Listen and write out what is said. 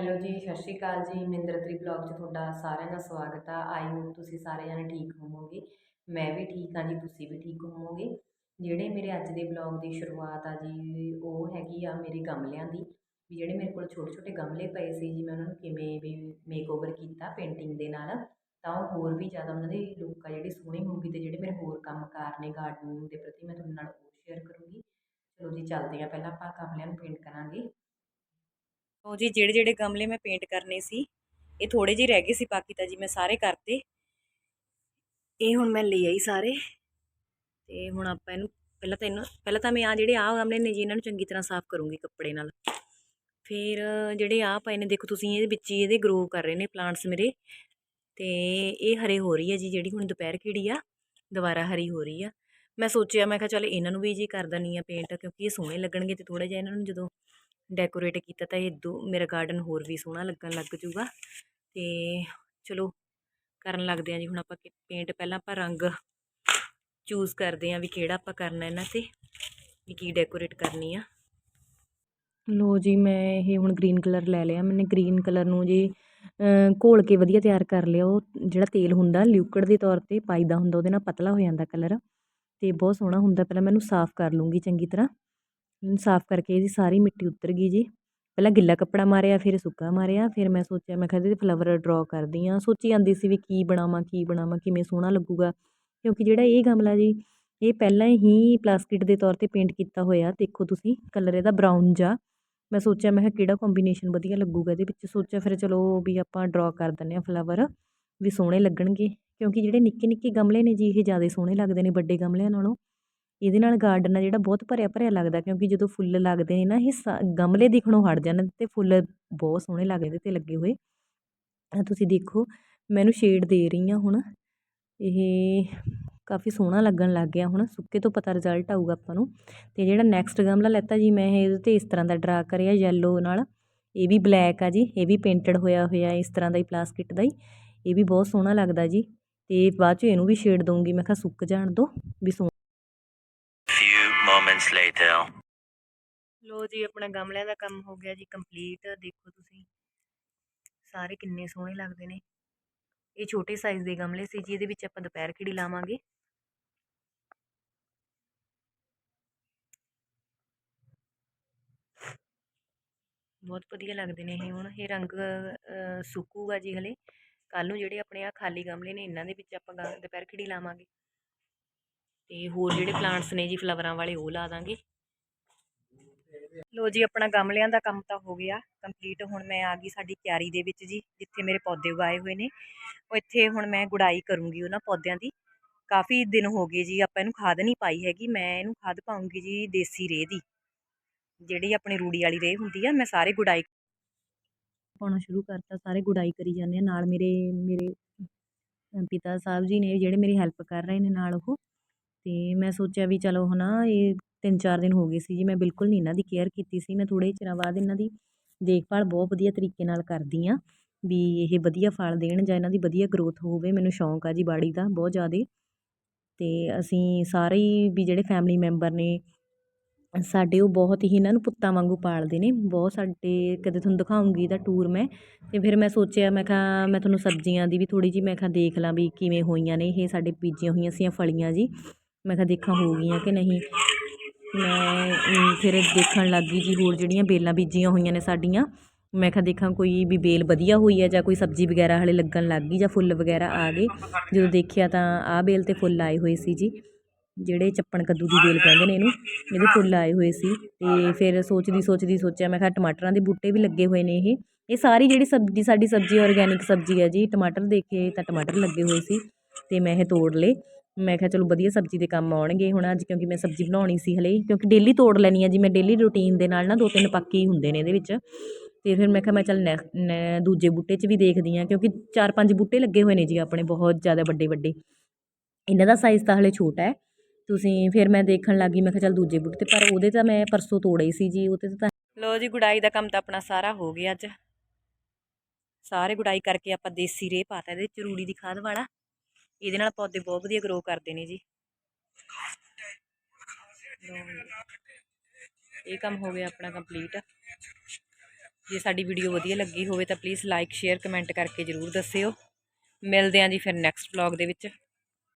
Hello ਜੀ, ਸਤਿ ਸ਼੍ਰੀ ਅਕਾਲ ਜੀ। ਮਿੰਦਰਤਰੀ ਬਲੌਗ 'ਚ ਤੁਹਾਡਾ ਸਾਰਿਆਂ ਦਾ ਸਵਾਗਤ ਆ। ਆਈ ਹੋਪ ਤੁਸੀਂ ਸਾਰੇ ਜਣੇ ਠੀਕ ਹੋਵੋਗੇ। ਮੈਂ ਵੀ ਠੀਕ ਹਾਂ ਜੀ, ਤੁਸੀਂ ਵੀ ਠੀਕ ਹੋਵੋਗੇ। ਜਿਹੜੇ ਮੇਰੇ ਅੱਜ ਦੇ ਬਲੌਗ ਦੀ ਸ਼ੁਰੂਆਤ ਆ ਜੀ, ਉਹ ਹੈਗੀ ਆ ਮੇਰੇ ਗਮਲਿਆਂ ਦੀ। ਵੀ ਜਿਹੜੇ ਮੇਰੇ ਕੋਲ ਛੋਟੇ ਛੋਟੇ ਗਮਲੇ ਪਏ ਸੀ ਜੀ, ਮੈਂ ਉਹਨਾਂ ਨੂੰ ਕਿਵੇਂ ਵੀ ਮੇਕਓਵਰ ਕੀਤਾ ਪੇਂਟਿੰਗ ਦੇ ਨਾਲ, ਤਾਂ ਉਹ ਹੋਰ ਵੀ ਜ਼ਿਆਦਾ ਉਹਨਾਂ ਦੀ ਲੁੱਕ ਆ ਜਿਹੜੀ ਸੋਹਣੀ ਹੋਊਗੀ ਤੇ ਜਿਹੜੇ ਮੇਰੇ ਹੋਰ ਕੰਮਕਾਰ ਨੇ ਗਾਰਡਨਿੰਗ ਦੇ ਪ੍ਰਤੀ, ਮੈਂ ਤੁਹਾਡੇ ਨਾਲ ਉਹ ਸ਼ੇਅਰ ਕਰੂੰਗੀ। ਚਲੋ ਜੀ, ਚੱਲਦੇ ਆ ਪਹਿਲਾਂ ਆਪਾਂ ਗਮਲਿਆਂ ਨੂੰ ਪੇਂਟ ਕਰਾਂਗੇ। ਉਹ ਜੀ ਜਿਹੜੇ ਜਿਹੜੇ ਗਮਲੇ ਮੈਂ ਪੇਂਟ ਕਰਨੇ ਸੀ, ਇਹ ਥੋੜੇ ਜਿਹੇ ਰਹਿ ਗਏ ਸੀ ਬਾਕੀ ਤਾਂ ਜੀ ਮੈਂ ਸਾਰੇ ਕਰਤੇ। ਇਹ ਹੁਣ ਮੈਂ ਲਈ ਆਈ ਸਾਰੇ। ਤੇ ਹੁਣ ਆਪਾਂ ਇਹਨੂੰ, ਪਹਿਲਾਂ ਤਾਂ ਇਹਨੂੰ, ਪਹਿਲਾਂ ਤਾਂ ਮੈਂ ਆ ਜਿਹੜੇ ਆ ਗਮਲੇ ਨੇ ਜੀ, ਇਹਨਾਂ ਨੂੰ ਚੰਗੀ ਤਰ੍ਹਾਂ ਸਾਫ਼ ਕਰੂੰਗੀ ਕੱਪੜੇ ਨਾਲ। ਫਿਰ ਜਿਹੜੇ ਆ ਪਏ ਨੇ, ਦੇਖੋ ਤੁਸੀਂ ਇਹਦੇ ਵਿੱਚ ਹੀ ਇਹਦੇ ਗਰੋ ਕਰ ਰਹੇ ਨੇ ਪਲਾਂਟਸ ਮੇਰੇ। ਤੇ ਇਹ ਹਰੇ ਹੋ ਰਹੀ ਹੈ ਜੀ, ਜਿਹੜੀ ਹੁਣ ਦੁਪਹਿਰ ਖਿੜੀ ਆ, ਦੁਬਾਰਾ ਹਰੀ ਹੋ ਰਹੀ ਆ। ਮੈਂ ਸੋਚਿਆ, ਮੈਂ ਕਿਹਾ ਚੱਲ ਇਹਨਾਂ ਨੂੰ ਵੀ ਜੀ ਕਰ ਦਨੀ ਆ ਪੇਂਟ ਕਿਉਂਕਿ ਇਹ ਸੋਹਣੇ ਲੱਗਣਗੇ ਤੇ ਥੋੜਾ ਜਿਹਾ ਇਹਨਾਂ ਨੂੰ ਜਦੋਂ ਡੈਕੋਰੇਟ ਕੀਤਾ ਤਾਂ ਇਹ ਦੋ, ਮੇਰਾ ਗਾਰਡਨ ਹੋਰ ਵੀ ਸੋਹਣਾ ਲੱਗਣ ਲੱਗ ਜੂਗਾ ਤੇ ਚਲੋ, ਕਰਨ ਲੱਗਦੇ ਆ ਜੀ, ਹੁਣ ਆਪਾਂ ਪੇਂਟ ਪਹਿਲਾਂ ਆਪਾਂ ਰੰਗ ਚੂਜ਼ ਕਰਦੇ ਆ ਵੀ ਕਿਹੜਾ ਆਪਾਂ ਕਰਨਾ ਇਹਨਾਂ ਤੇ, ਵੀ ਕੀ ਡੈਕੋਰੇਟ ਕਰਨੀ ਆ। ਲੋ ਜੀ, ਮੈਂ ਇਹ ਹੁਣ ਗ੍ਰੀਨ ਕਲਰ ਲੈ ਲਿਆ, ਮੈਨੇ ਗ੍ਰੀਨ ਕਲਰ ਨੂੰ ਜੀ ਘੋਲ ਕੇ ਵਧੀਆ ਤਿਆਰ ਕਰ ਲਿਆ। ਉਹ ਜਿਹੜਾ ਤੇਲ ਹੁੰਦਾ ਲਿਕੁਇਡ ਦੇ ਤੌਰ ਤੇ ਪਾਈਦਾ ਹੁੰਦਾ, ਉਹਦੇ ਨਾਲ ਪਤਲਾ ਹੋ ਜਾਂਦਾ ਕਲਰ ਤੇ ਬਹੁਤ ਸੋਹਣਾ ਹੁੰਦਾ, ਪਹਿਲਾਂ ਮੈਂ ਮੈਨੂੰ ਸਾਫ਼ ਕਰ ਲੂੰਗੀ ਚੰਗੀ ਤਰ੍ਹਾਂ। ਸਾਫ਼ ਕਰਕੇ ਇਹਦੀ ਸਾਰੀ ਮਿੱਟੀ ਉਤਰ ਗਈ ਜੀ। ਪਹਿਲਾਂ ਗਿੱਲਾ ਕੱਪੜਾ ਮਾਰਿਆ, ਫਿਰ ਸੁੱਕਾ ਮਾਰਿਆ, ਫਿਰ ਮੈਂ ਸੋਚਿਆ, ਮੈਂ ਕਿਹਾ ਇਹਦੇ ਫਲਾਵਰ ਡਰਾ ਕਰਦੀ ਆ ਸੋਚੀ ਜਾਂਦੀ ਸੀ ਵੀ ਕੀ ਬਣਾਵਾਂ ਕੀ ਬਣਾਵਾਂ, ਕਿਵੇਂ ਸੋਹਣਾ ਲੱਗੂਗਾ। ਕਿਉਂਕਿ ਜਿਹੜਾ ਇਹ ਗਮਲਾ ਜੀ, ਇਹ ਪਹਿਲਾਂ ਹੀ ਪਲਾਸਟਿਕ ਦੇ ਤੌਰ ਤੇ ਪੇਂਟ ਕੀਤਾ ਹੋਇਆ, ਦੇਖੋ ਤੁਸੀਂ ਕਲਰ ਇਹਦਾ ਬਰਾਊਨ ਜਾ ਮੈਂ ਸੋਚਿਆ, ਮੈਂ ਕਿਹਾ ਕਿਹੜਾ ਕੰਬੀਨੇਸ਼ਨ ਵਧੀਆ ਲੱਗੂਗਾ ਇਹਦੇ ਵਿੱਚ। ਸੋਚਿਆ ਫਿਰ ਚਲੋ ਵੀ ਆਪਾਂ ਡਰਾ ਕਰ ਦਿੰਦੇ ਆ ਫਲਾਵਰ ਵੀ ਸੋਹਣੇ ਲੱਗਣਗੇ। ਕਿਉਂਕਿ ਜਿਹੜੇ ਨਿੱਕੇ ਨਿੱਕੇ ਗਮਲੇ ਨੇ ਜੀ, ਇਹ ਜ਼ਿਆਦਾ ਸੋਹਣੇ ਲੱਗਦੇ ਨੇ ਵੱਡੇ ਗਮਲਿਆਂ ਨਾਲੋਂ। ਇਹਦੇ ਨਾਲ ਗਾਰਡਨ ਆ ਜਿਹੜਾ ਬਹੁਤ ਭਰਿਆ ਭਰਿਆ ਲੱਗਦਾ ਕਿਉਂਕਿ ਜਦੋਂ ਫੁੱਲ ਲੱਗਦੇ ਨੇ ਨਾ, ਇਹ ਗਮਲੇ ਦਿਖਣੋਂ ਹਟ ਜਾਂਦੇ ਅਤੇ ਫੁੱਲ ਬਹੁਤ ਸੋਹਣੇ ਲੱਗਦੇ ਇਹਦੇ 'ਤੇ ਲੱਗੇ ਹੋਏ। ਤੁਸੀਂ ਦੇਖੋ, ਮੈਂ ਇਹਨੂੰ ਸ਼ੇਡ ਦੇ ਰਹੀ ਹਾਂ ਹੁਣ। ਇਹ ਕਾਫੀ ਸੋਹਣਾ ਲੱਗਣ ਲੱਗ ਗਿਆ ਹੁਣ, ਸੁੱਕੇ ਤੋਂ ਪਤਾ ਰਿਜ਼ਲਟ ਆਊਗਾ ਆਪਾਂ ਨੂੰ। ਅਤੇ ਜਿਹੜਾ ਨੈਕਸਟ ਗਮਲਾ ਲੈਤਾ ਜੀ ਮੈਂ ਇਹਦੇ 'ਤੇ ਇਸ ਤਰ੍ਹਾਂ ਦਾ ਡਰਾ ਕਰਿਆ ਯੈਲੋ ਨਾਲ। ਇਹ ਵੀ ਬਲੈਕ ਆ ਜੀ, ਇਹ ਵੀ ਪੇਂਟਡ ਹੋਇਆ ਹੋਇਆ, ਇਸ ਤਰ੍ਹਾਂ ਦਾ ਹੀ ਪਲਾਸਟਿਕ ਦਾ ਹੀ। ਇਹ ਵੀ ਬਹੁਤ ਸੋਹਣਾ ਲੱਗਦਾ ਜੀ। ਤੇ ਬਾਅਦ 'ਚ ਇਹਨੂੰ ਵੀ ਸ਼ੇਡ ਦਊਂਗੀ, ਮੈਂ ਕਿਹਾ ਸੁੱਕ ਜਾਣ ਦੋ, ਵੀ few moments later. ਲੋ ਜੀ, ਆਪਣਾ ਗਮਲਿਆਂ ਦਾ ਕੰਮ ਹੋ ਗਿਆ ਜੀ ਕੰਪਲੀਟ ਦੇਖੋ ਤੁਸੀਂ। ਸਾਰੇ ਕਿੰਨੇ ਸੋਹਣੇ ਲੱਗਦੇ ਨੇ। ਇਹ ਛੋਟੇ ਸਾਈਜ਼ ਦੇ ਗਮਲੇ ਸੀ ਜੀ, ਇਹਦੇ ਵਿੱਚ ਆਪਾਂ ਦੁਪਹਿਰ ਖਿੜੀ ਲਾਵਾਂਗੇ। ਬਹੁਤ ਵਧੀਆ ਲੱਗਦੇ ਨੇ ਇਹ ਹੁਣ। ਇਹ ਰੰਗ ਸੁੱਕੂਗਾ ਜੀ ਹਲੇ। ਕੱਲ ਨੂੰ ਜਿਹੜੇ ਆਪਣੇ ਆ ਖਾਲੀ ਗਮਲੇ ਨੇ, ਇਹਨਾਂ ਦੇ ਵਿੱਚ ਆਪਾਂ ਦੁਪਹਿਰ ਖਿੜੀ ਲਾਵਾਂਗੇ। ਤੇ ਹੋਰ ਜਿਹੜੇ ਪਲਾਂਟਸ ਨੇ ਜੀ ਫਲਾਵਰਾਂ ਵਾਲੇ ਉਹ ਲਾ ਦਾਂਗੇ। ਲੋ ਜੀ, ਆਪਣਾ ਗਮਲਿਆਂ ਦਾ ਕੰਮ ਤਾਂ ਹੋ ਗਿਆ। ਕੰਪਲੀਟ ਹੁਣ ਮੈਂ ਆ ਗਈ ਸਾਡੀ ਕਿਆਰੀ ਦੇ ਵਿੱਚ ਜੀ, ਜਿੱਥੇ ਮੇਰੇ ਪੌਦੇ ਉਗਾਏ ਹੋਏ ਨੇ। ਉਹ ਇੱਥੇ ਹੁਣ ਮੈਂ ਗੁਡਾਈ ਕਰੂੰਗੀ ਉਹਨਾਂ ਪੌਦਿਆਂ ਦੀ। ਕਾਫੀ ਦਿਨ ਹੋ ਗਏ ਜੀ, ਆਪਾਂ ਇਹਨੂੰ ਖਾਦ ਨਹੀਂ ਪਾਈ ਹੈਗੀ। ਮੈਂ ਇਹਨੂੰ ਖਾਦ ਪਾਉਂਗੀ ਜੀ ਦੇਸੀ ਰੇਹ ਦੀ। ਜਿਹੜੀ ਆਪਣੀ ਰੂੜੀ ਵਾਲੀ ਰੇਹ ਹੁੰਦੀ ਆ, ਮੈਂ ਸਾਰੇ ਗੁਡਾਈ ਪਾਉਣਾ ਸ਼ੁਰੂ ਕਰਤਾ, ਸਾਰੇ ਗੁਡਾਈ ਕਰੀ ਜਾਂਦੇ ਆ। ਨਾਲ ਮੇਰੇ ਮੇਰੇ ਪਿਤਾ ਸਾਹਿਬ ਜੀ ਨੇ, ਜਿਹੜੇ ਮੇਰੀ ਹੈਲਪ ਕਰ ਰਹੇ ਨੇ ਨਾਲ ਉਹ। ਅਤੇ ਮੈਂ ਸੋਚਿਆ ਵੀ ਚਲੋ ਹੈ ਨਾ ਇਹ ਤਿੰਨ ਚਾਰ ਦਿਨ ਹੋ ਗਏ ਸੀ ਜੀ, ਮੈਂ ਬਿਲਕੁਲ ਨਹੀਂ ਇਹਨਾਂ ਦੀ ਕੇਅਰ ਕੀਤੀ ਸੀ। ਮੈਂ ਥੋੜ੍ਹੇ ਚਿਰਾਂ ਬਾਅਦ ਇਹਨਾਂ ਦੀ ਦੇਖਭਾਲ ਬਹੁਤ ਵਧੀਆ ਤਰੀਕੇ ਨਾਲ ਕਰਦੀ ਹਾਂ ਵੀ ਇਹ ਵਧੀਆ ਫਲ ਦੇਣ ਜਾਂ ਇਹਨਾਂ ਦੀ ਵਧੀਆ ਗਰੋਥ ਹੋਵੇ, ਮੈਨੂੰ ਸ਼ੌਂਕ ਆ ਜੀ ਬਾੜੀ ਦਾ ਬਹੁਤ ਜ਼ਿਆਦਾ। ਅਤੇ ਅਸੀਂ ਸਾਰੇ ਹੀ ਵੀ ਜਿਹੜੇ ਫੈਮਿਲੀ ਮੈਂਬਰ ਨੇ, ਸਾਡੇ ਉਹ ਬਹੁਤ ਹੀ ਇਹਨਾਂ ਨੂੰ ਪੁੱਤਾਂ ਵਾਂਗੂ ਪਾਲਦੇ ਨੇ। ਬਹੁਤ ਸਾਡੇ, ਕਦੇ ਤੁਹਾਨੂੰ ਦਿਖਾਉਂਗੀ ਇਹਦਾ ਟੂਰ ਮੈਂ ਅਤੇ ਫਿਰ ਮੈਂ ਸੋਚਿਆ, ਮੈਂ ਕਿਹਾ, ਮੈਂ ਤੁਹਾਨੂੰ ਸਬਜ਼ੀਆਂ ਦੀ ਵੀ ਥੋੜ੍ਹੀ ਜਿਹੀ ਮੈਂ ਕਿਹਾ ਦੇਖ ਲਾਂ ਵੀ ਕਿਵੇਂ ਹੋਈਆਂ ਨੇ, ਇਹ ਸਾਡੇ ਬੀਜੀਆਂ ਹੋਈਆਂ ਸੀਆਂ ਫਲੀਆਂ ਜੀ। ਮੈਂ ਕਿਹਾ ਦੇਖਾਂ ਹੋ ਗਈਆਂ ਕਿ ਨਹੀਂ। ਮੈਂ ਫਿਰ ਦੇਖਣ ਲੱਗ ਗਈ ਜੀ ਹੋਰ ਜਿਹੜੀਆਂ ਬੇਲਾਂ ਬੀਜੀਆਂ ਹੋਈਆਂ ਨੇ ਸਾਡੀਆਂ। ਮੈਂ ਕਿਹਾ ਦੇਖਾਂ ਕੋਈ ਵੀ ਬੇਲ ਵਧੀਆ ਹੋਈ ਹੈ ਜਾਂ ਕੋਈ ਸਬਜ਼ੀ ਵਗੈਰਾ ਹਲੇ ਲੱਗਣ ਲੱਗ ਗਈ ਜਾਂ ਫੁੱਲ ਵਗੈਰਾ ਆ ਗਏ। ਜਦੋਂ ਦੇਖਿਆ ਤਾਂ ਆਹ ਬੇਲ ਤੇ ਫੁੱਲ ਆਏ ਹੋਏ ਸੀ ਜੀ। ਜਿਹੜੇ ਚੱਪਣ ਕੱਦੂ ਦੀ ਬੇਲ ਕਹਿੰਦੇ ਨੇ ਇਹਨੂੰ, ਇਹਦੇ ਫੁੱਲ ਆਏ ਹੋਏ ਸੀ। ਤੇ ਫਿਰ ਸੋਚਦੀ ਸੋਚਦੀ ਸੋਚਿਆ, ਮੈਂ ਕਿਹਾ ਟਮਾਟਰਾਂ ਦੇ ਬੂਟੇ ਵੀ ਲੱਗੇ ਹੋਏ ਨੇ ਇਹ। ਇਹ ਸਾਰੀ ਜਿਹੜੀ ਸਬਜ਼ੀ, ਸਾਡੀ ਸਬਜ਼ੀ ਆਰਗੈਨਿਕ ਸਬਜ਼ੀ ਹੈ ਜੀ, ਟਮਾਟਰ ਦੇਖੇ ਤਾਂ ਟਮਾਟਰ ਲੱਗੇ ਹੋਏ ਸੀ। ਤੇ ਮੈਂ ਇਹ ਤੋੜ ਲਏ। ਮੈਂ ਕਿਹਾ ਚਲੋ ਵਧੀਆ ਸਬਜ਼ੀ ਦੇ ਕੰਮ ਆਉਣਗੇ ਹੁਣ ਅੱਜ ਕਿਉਂਕਿ ਮੈਂ ਸਬਜ਼ੀ ਬਣਾਉਣੀ ਸੀ ਹਲੇ, ਕਿਉਂਕਿ ਡੇਲੀ ਤੋੜ ਲੈਣੀ ਆ ਜੀ, ਮੈਂ ਡੇਲੀ ਰੂਟੀਨ ਦੇ ਨਾਲ ਨਾ ਦੋ ਤਿੰਨ ਪੱਕੇ ਹੀ ਹੁੰਦੇ ਨੇ ਇਹਦੇ ਵਿੱਚ। ਤੇ ਫਿਰ ਮੈਂ ਕਿਹਾ ਮੈਂ ਚੱਲ ਦੂਜੇ ਬੂਟੇ 'ਚ ਵੀ ਦੇਖਦੀ ਆ ਕਿਉਂਕਿ ਚਾਰ ਪੰਜ ਬੂਟੇ ਲੱਗੇ ਹੋਏ ਨੇ ਜੀ ਆਪਣੇ, ਬਹੁਤ ਜ਼ਿਆਦਾ ਵੱਡੇ ਵੱਡੇ। ਇਹਨਾਂ ਦਾ ਸਾਈਜ਼ ਤਾਂ ਹਲੇ ਛੋਟਾ ਹੈ। ਤੁਸੀਂ ਫਿਰ ਮੈਂ ਦੇਖਣ ਲੱਗੀ ਮੈਂ ਕਿਹਾ ਚੱਲ ਦੂਜੇ ਬੂਟੇ ਤੇ, ਪਰ ਉਹਦੇ ਤਾਂ ਮੈਂ ਪਰਸੋਂ ਤੋੜੇ ਸੀ ਜੀ ਉਹਦੇ ਤਾਂ ਲੋ ਜੀ, ਗੁਡਾਈ ਦਾ ਕੰਮ ਤਾਂ ਆਪਣਾ ਸਾਰਾ ਹੋ ਗਿਆ ਅੱਜ। ਸਾਰੇ ਗੁਡਾਈ ਕਰਕੇ ਆਪਾਂ ਦੇਸੀ ਰੇਹ ਪਾਤਾ ਇਹਦੇ ਚਰੂੜੀ ਦੀ ਖਾਦ ਵਾਲਾ। ਇਹਦੇ ਨਾਲ ਪੌਦੇ ਬਹੁਤ ਵਧੀਆ ਗਰੋ ਕਰਦੇ ਨੇ ਜੀ। ਇਹ ਕੰਮ ਹੋ ਗਿਆ ਆਪਣਾ ਕੰਪਲੀਟ ਜੇ ਸਾਡੀ ਵੀਡੀਓ ਵਧੀਆ ਲੱਗੀ ਹੋਵੇ ਤਾਂ ਪਲੀਜ਼ ਲਾਈਕ ਸ਼ੇਅਰ ਕਮੈਂਟ ਕਰਕੇ ਜ਼ਰੂਰ ਦੱਸਿਓ। ਮਿਲਦੇ ਹਾਂ ਜੀ ਫਿਰ ਨੈਕਸਟ ਵਲੌਗ ਦੇ ਵਿੱਚ।